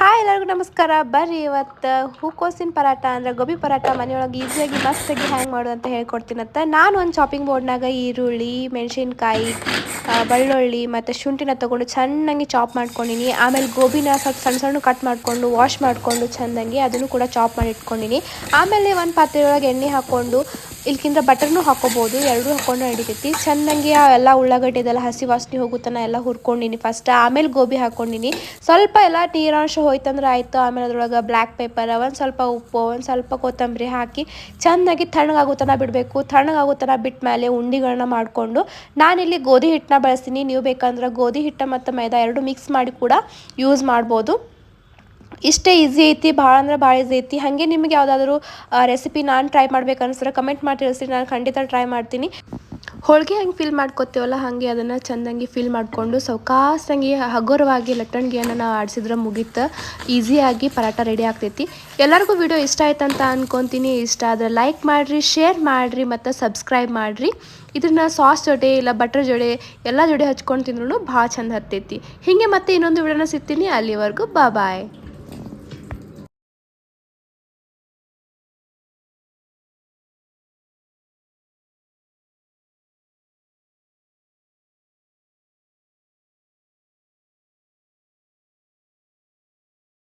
Hi ಎಲ್ಲರಿಗೂ ನಮಸ್ಕಾರ. ಬರ್ರಿ ಇವತ್ತು ಹೂಕೋಸಿನ ಪರಾಟ ಅಂದ್ರೆ ಗೋಬಿ ಪರಾಟ ಮನೆಯೊಳಗೆ ಈಸಿಯಾಗಿ ಮಸ್ತಾಗಿ ಹ್ಯಾಂಗ್ ಮಾಡೋದು ಅಂತ ಹೇಳ್ಕೊಡ್ತೀನಂತ ನಾನು ಒಂದು ಶಾಪಿಂಗ್ ಬೋರ್ಡ್ನಾಗ ಈರುಳ್ಳಿ, ಮೆಣಸಿನ್ಕಾಯಿ ಬೆಳ್ಳುಳ್ಳಿ ಮತ್ತು ಶುಂಠಿನ ತೊಗೊಂಡು ಚೆನ್ನಾಗಿ ಚಾಪ್ ಮಾಡ್ಕೊಂಡಿನಿ. ಆಮೇಲೆ ಗೋಬಿನ ಸ್ವಲ್ಪ ಸಣ್ಣ ಸಣ್ಣ ಕಟ್ ಮಾಡಿಕೊಂಡು ವಾಶ್ ಮಾಡಿಕೊಂಡು, ಚೆಂದಂಗೆ ಅದನ್ನು ಕೂಡ ಚಾಪ್ ಮಾಡಿ ಇಟ್ಕೊಂಡಿನಿ. ಆಮೇಲೆ ಒಂದು ಪಾತ್ರೆ ಒಳಗೆ ಎಣ್ಣೆ ಹಾಕ್ಕೊಂಡು ಇಲ್ಕಿಂತ ಬಟರ್ನು ಹಾಕೋಬೋದು, ಎರಡೂ ಹಾಕೊಂಡು ನಡಿತೈತಿ. ಚೆನ್ನಾಗಿ ಎಲ್ಲ ಉಳ್ಳಾಗಡ್ಡಿ ಇದೆಲ್ಲ ಹಸಿ ವಾಸನೆ ಹೋಗುತ್ತಾನ ಎಲ್ಲ ಹುರ್ಕೊಂಡಿನಿ ಫಸ್ಟ್ ಆಮೇಲೆ ಗೋಬಿ ಹಾಕ್ಕೊಂಡಿನಿ ಸ್ವಲ್ಪ ಎಲ್ಲ ನೀರಾಂಶ ಹೋಯ್ತಂದ್ರೆ ಆಯಿತು. ಆಮೇಲೆ ಅದ್ರೊಳಗೆ ಬ್ಲ್ಯಾಕ್ ಪೇಪರ್ ಒಂದು ಸ್ವಲ್ಪ ಉಪ್ಪು, ಒಂದು ಸ್ವಲ್ಪ ಕೊತ್ತಂಬರಿ ಹಾಕಿ ಚೆನ್ನಾಗಿ ತಣ್ಣಗಾಗುತ್ತನ ಬಿಡಬೇಕು. ತಣ್ಣಗಾಗುತ್ತನ ಬಿಟ್ಟ ಮೇಲೆ ಉಂಡಿಗಳನ್ನ ಮಾಡಿಕೊಂಡು ನಾನಿಲ್ಲಿ ಗೋಧಿ ಹಿಟ್ಟನ್ನ ಬಳಸ್ತೀನಿ. ನೀವು ಬೇಕಂದ್ರೆ ಗೋಧಿ ಹಿಟ್ಟು ಮತ್ತು ಮೈದಾ ಎರಡು ಮಿಕ್ಸ್ ಮಾಡಿ ಕೂಡ ಯೂಸ್ ಮಾಡ್ಬೋದು. ಇಷ್ಟೇ ಈಸಿ ಐತಿ, ಭಾಳ ಅಂದ್ರೆ ಭಾಳ ಈಸಿ ಐತಿ. ಹಾಗೆ ನಿಮ್ಗೆ ಯಾವುದಾದ್ರೂ ರೆಸಿಪಿ ನಾನು ಟ್ರೈ ಮಾಡ್ಬೇಕು ಅನಿಸಿದ್ರೆ ಕಮೆಂಟ್ ಮಾಡಿ ತಿಳಿಸಿ ನಾನು ಖಂಡಿತ ಟ್ರೈ ಮಾಡ್ತೀನಿ. ಹೋಳಿಗೆ ಹೆಂಗೆ ಫಿಲ್ ಮಾಡ್ಕೊತೀವಲ್ಲ, ಹಾಗೆ ಅದನ್ನು ಚೆಂದಂಗೆ ಫಿಲ್ ಮಾಡಿಕೊಂಡು ಸೌಕಾಸಂಗೆ, ಹಗುರವಾಗಿ ಲಟ್ಟಣಿಗೆಯನ್ನು ನಾವು ಆಡಿಸಿದ್ರೆ ಮುಗೀತು. ಈಸಿಯಾಗಿ ಪರಾಟ ರೆಡಿ ಆಗ್ತೈತಿ. ಎಲ್ಲರಿಗೂ ವಿಡಿಯೋ ಇಷ್ಟ ಆಯ್ತು ಅಂತ ಅನ್ಕೊತೀನಿ. ಇಷ್ಟ ಆದರೆ ಲೈಕ್ ಮಾಡಿರಿ ಶೇರ್ ಮಾಡಿರಿ, ಮತ್ತು ಸಬ್ಸ್ಕ್ರೈಬ್ ಮಾಡಿರಿ. ಇದನ್ನು ಸಾಸ್ ಜೊತೆ ಇಲ್ಲ ಬಟರ್ ಜೊಡೆ ಎಲ್ಲ ಜೊಡೆ ಹಚ್ಕೊಂಡು ತಿಂದ್ರೂ ಭಾಳ ಚಂದ ಹತ್ತೈತಿ. ಹೀಗೆ ಮತ್ತೆ ಇನ್ನೊಂದು ವಿಡಿಯೋನ ಸಿಗ್ತೀನಿ. ಅಲ್ಲಿವರೆಗೂ ಬಾಯ್